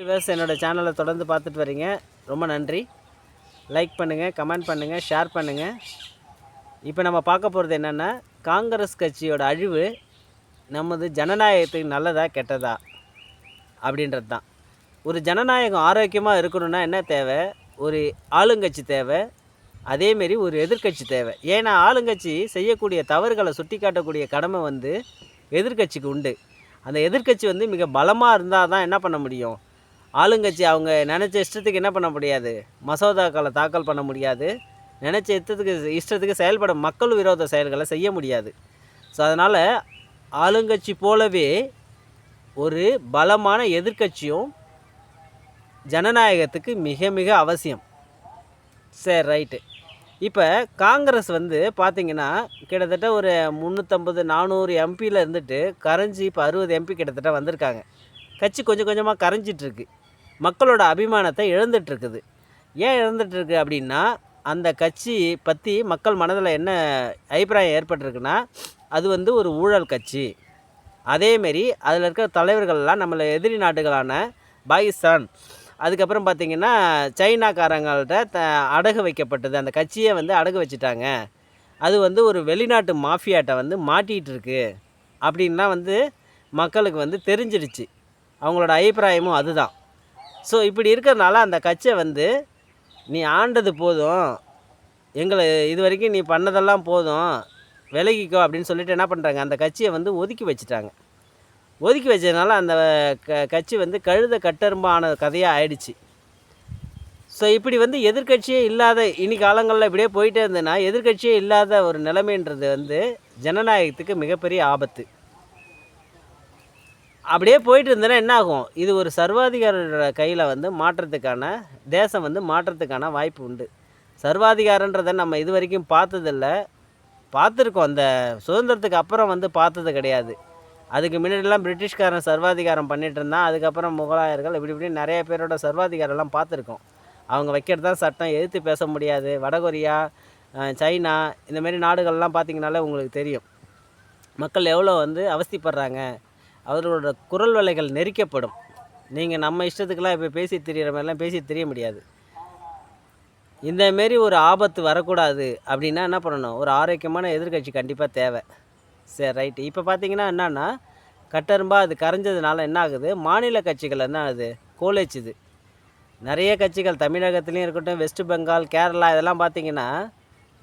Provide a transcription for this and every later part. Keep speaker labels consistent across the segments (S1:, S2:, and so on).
S1: Viewers என்னோடய சேனலை தொடர்ந்து பார்த்துட்டு வரீங்க. ரொம்ப நன்றி. லைக் பண்ணுங்கள் கமெண்ட் பண்ணுங்கள் ஷேர் பண்ணுங்கள் இப்போ நம்ம பார்க்க போகிறது என்னென்னா காங்கிரஸ் கட்சியோட அழிவு நமது ஜனநாயகத்துக்கு நல்லதா கெட்டதா அப்படின்றது தான் ஒரு ஜனநாயகம் ஆரோக்கியமாக இருக்கணும்னா என்ன தேவை? ஒரு ஆளுங்கட்சி தேவை. அதேமாரி ஒரு எதிர்க்கட்சி தேவை. ஏன்னா ஆளுங்கட்சி செய்யக்கூடிய தவறுகளை சுட்டி காட்டக்கூடிய கடமை வந்து எதிர்க்கட்சிக்கு உண்டு. அந்த எதிர்க்கட்சி வந்து மிக பலமாக இருந்தால் தான் என்ன பண்ண முடியும்? ஆளுங்கட்சி அவங்க நினச்ச இஷ்டத்துக்கு என்ன பண்ண முடியாது? மசோதாக்களை தாக்கல் பண்ண முடியாது. நினச்ச இஷ்டத்துக்கு இஷ்டத்துக்கு செயல்பட மக்கள் விரோத செயல்களை செய்ய முடியாது. ஸோ அதனால் ஆளுங்கட்சி போலவே ஒரு பலமான எதிர்க்கட்சியும் ஜனநாயகத்துக்கு மிக மிக அவசியம். சரி ரைட்டு. இப்போ காங்கிரஸ் வந்து பார்த்திங்கன்னா கிட்டத்தட்ட ஒரு முந்நூற்றம்பது நானூறு எம்பியில் இருந்துட்டு கரைஞ்சி இப்போ அறுபது எம்பி கிட்டத்தட்ட வந்திருக்காங்க. கட்சி கொஞ்சம் கொஞ்சமாக கரைஞ்சிட்ருக்கு மக்களோட அபிமானத்தை இழந்துட்டுருக்குது. ஏன் இழந்துட்டுருக்கு அப்படின்னா அந்த கட்சி பற்றி மக்கள் மனதில் என்ன அபிப்பிராயம் ஏற்பட்டிருக்குன்னா அது வந்து ஒரு ஊழல் கட்சி. அதேமாரி அதில் இருக்கிற தலைவர்கள்லாம் நம்மளை எதிரி நாடுகளான பாகிஸ்தான் அதுக்கப்புறம் பார்த்திங்கன்னா சைனாக்காரங்கள்ட்ட த அடகு வைக்கப்பட்டது. அந்த கட்சியை வந்து அடகு வச்சுட்டாங்க. அது வந்து ஒரு வெளிநாட்டு மாஃபியாட்டை வந்து மாட்டிகிட்டு இருக்கு அப்படின்லாம் வந்து மக்களுக்கு வந்து தெரிஞ்சிடுச்சு. அவங்களோட அபிப்பிராயமும் அதுதான். ஸோ இப்படி இருக்கிறதுனால அந்த கட்சியை வந்து நீ ஆண்டது போதும். எங்களை இது வரைக்கும் நீ பண்ணதெல்லாம் போதும். விலகிக்கோ அப்படின்னு சொல்லிட்டு என்ன பண்ணுறாங்க அந்த கட்சியை வந்து ஒதுக்கி வச்சுட்டாங்க. ஒதுக்கி வச்சதுனால அந்த க கட்சி வந்து கழுத கட்டெரும்பான கதையாக ஆயிடுச்சு. ஸோ இப்படி வந்து எதிர்க்கட்சியே இல்லாத இனி காலங்களில் இப்படியே போயிட்டே இருந்ததுன்னா எதிர்க்கட்சியே இல்லாத ஒரு நிலைமைன்றது வந்து ஜனநாயகத்துக்கு மிகப்பெரிய ஆபத்து. அப்படியே போயிட்டு இருந்தேன்னா என்ன ஆகும் இது ஒரு சர்வாதிகாரோட கையில் வந்து மாற்றத்துக்கான தேசம் வந்து மாற்றத்துக்கான வாய்ப்பு உண்டு. சர்வாதிகாரன்றதை நம்ம இது வரைக்கும் பார்த்ததில்ல. பார்த்துருக்கோம். அந்த சுதந்திரத்துக்கு அப்புறம் வந்து பார்த்தது கிடையாது. அதுக்கு முன்னாடிலாம் பிரிட்டிஷ்காரன் சர்வாதிகாரம் பண்ணிகிட்டு இருந்தான். அதுக்கப்புறம் முகலாயர்கள் இப்படி இப்படி நிறைய பேரோட சர்வாதிகாரம்லாம் பார்த்துருக்கோம். அவங்க வைக்கிறது தான் சட்டம். எதிர்த்து பேச முடியாது. வடகொரியா சைனா இந்தமாரி நாடுகள்லாம் பார்த்திங்கனாலே உங்களுக்கு தெரியும். மக்கள் எவ்வளோ வந்து அவஸ்திப்படுறாங்க. அவர்களோட குரல் வலைகள் நெரிக்கப்படும். நீங்கள் நம்ம இஷ்டத்துக்கெல்லாம் இப்போ பேசி திரியிற மாதிரிலாம் பேசி தெரிய முடியாது. இந்தமாரி ஒரு ஆபத்து வரக்கூடாது அப்படின்னா என்ன பண்ணணும்? ஒரு ஆரோக்கியமான எதிர்கட்சி கண்டிப்பாக தேவை. சரி ரைட்டு இப்போ பார்த்தீங்கன்னா என்னன்னா கட்டரும்பா அது கரைஞ்சதுனால என்ன ஆகுது? மாநில கட்சிகள் என்ன ஆகுது? கோலைச்சுது. நிறைய கட்சிகள் தமிழகத்துலேயும் இருக்கட்டும் வெஸ்ட் பெங்கால் கேரளா இதெல்லாம் பார்த்தீங்கன்னா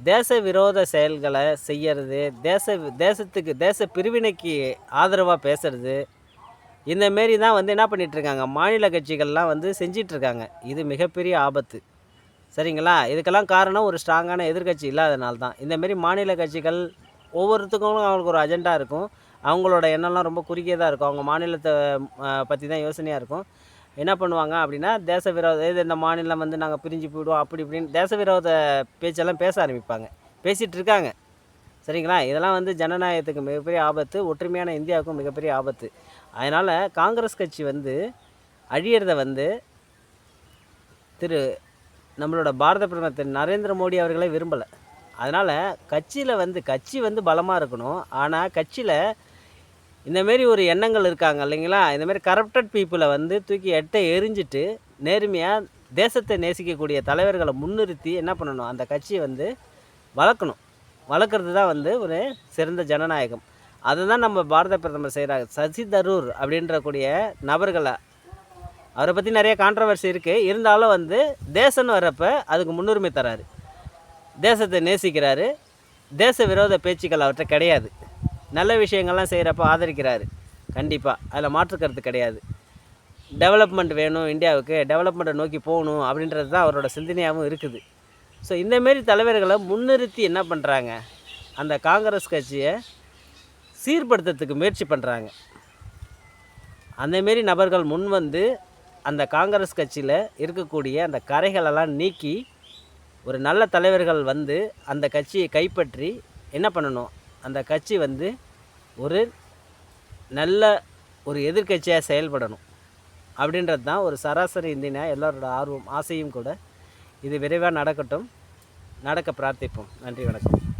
S1: தேச விரோத செயல்களை செய்கிறது தேச தேசத்துக்கு தேச பிரிவினைக்கு ஆதரவாக பேசுறது இந்தமாரி தான் வந்து என்ன பண்ணிகிட்ருக்காங்க மாநில கட்சிகள்லாம் வந்து செஞ்சிட்ருக்காங்க இது மிகப்பெரிய ஆபத்து. சரிங்களா? இதுக்கெல்லாம் காரணம் ஒரு ஸ்ட்ராங்கான எதிர்கட்சி இல்லாதனால தான். இந்தமாரி மாநில கட்சிகள் ஒவ்வொருத்துக்கும் அவங்களுக்கு ஒரு அஜெண்டா இருக்கும். அவங்களோட எண்ணம்லாம் ரொம்ப குறுகியதாக இருக்கும். அவங்க மாநிலத்தை பற்றி தான் யோசனையாக இருக்கும். என்ன பண்ணுவாங்க அப்படின்னா தேச விரோத இது இந்த மாநிலம் வந்து நாங்கள் பிரிஞ்சு போயிடுவோம் அப்படி இப்படின்னு தேச விரோத பேச்செல்லாம் பேச ஆரம்பிப்பாங்க. பேசிகிட்டு இருக்காங்க. சரிங்களா? இதெல்லாம் வந்து ஜனநாயகத்துக்கு மிகப்பெரிய ஆபத்து ஒற்றுமையான இந்தியாவுக்கும் மிகப்பெரிய ஆபத்து. அதனால் காங்கிரஸ் கட்சி வந்து அழியிறத வந்து திரு நம்மளோட பாரத பிரதமர் திரு நரேந்திர மோடி அவர்களே விரும்பலை. அதனால் கட்சியில் வந்து கட்சி வந்து பலமாக இருக்கணும். ஆனால் கட்சியில் இந்தமாரி ஒரு எண்ணங்கள் இருக்காங்க இல்லைங்களா? இந்தமாரி கரப்டட் பீப்புளை வந்து தூக்கி எட்டை எரிஞ்சிட்டு நேர்மையாக தேசத்தை நேசிக்கக்கூடிய தலைவர்களை முன்னிறுத்தி என்ன பண்ணணும்? அந்த கட்சியை வந்து வளர்க்கணும். வளர்க்குறது தான் வந்து ஒரு சிறந்த ஜனநாயகம். அதை தான் நம்ம பாரத பிரதமர் செய்கிறாங்க சசி தரூர் அப்படின்றக்கூடிய நபர்களை அவரை பற்றி நிறைய கான்ட்ரவர்சி இருக்குது இருந்தாலும் வந்து தேசம்னு வர்றப்ப அதுக்கு முன்னுரிமை தராரு. தேசத்தை நேசிக்கிறாரு. தேச விரோத பேச்சுக்கள் அவர்கிட்ட கிடையாது. நல்ல விஷயங்கள்லாம் செய்கிறப்ப ஆதரிக்கிறாரு. கண்டிப்பாக அதில் மாற்று கருத்து கிடையாது. டெவலப்மெண்ட் வேணும் இந்தியாவுக்கு. டெவலப்மெண்ட்டை நோக்கி போகணும் அப்படின்றது தான் அவரோட சிந்தனையாகவும் இருக்குது. ஸோ இந்தமாரி தலைவர்களை முன்னிறுத்தி என்ன பண்ணுறாங்க அந்த காங்கிரஸ் கட்சியை சீர்படுத்துறதுக்கு முயற்சி பண்ணுறாங்க அந்தமாரி நபர்கள் முன் வந்து அந்த காங்கிரஸ் கட்சியில் இருக்கக்கூடிய அந்த கரைகளெல்லாம் நீக்கி ஒரு நல்ல தலைவர்கள் வந்து அந்த கட்சியை கைப்பற்றி என்ன பண்ணணும்? அந்த கட்சி வந்து ஒரு நல்ல ஒரு எதிர்கட்சியாக செயல்படணும். அப்படின்றது தான் ஒரு சராசரி இந்தியனாக எல்லோரோட ஆர்வம் ஆசையும் கூட இது விரைவாக நடக்கட்டும். நடக்க பிரார்த்திப்போம். நன்றி வணக்கம்.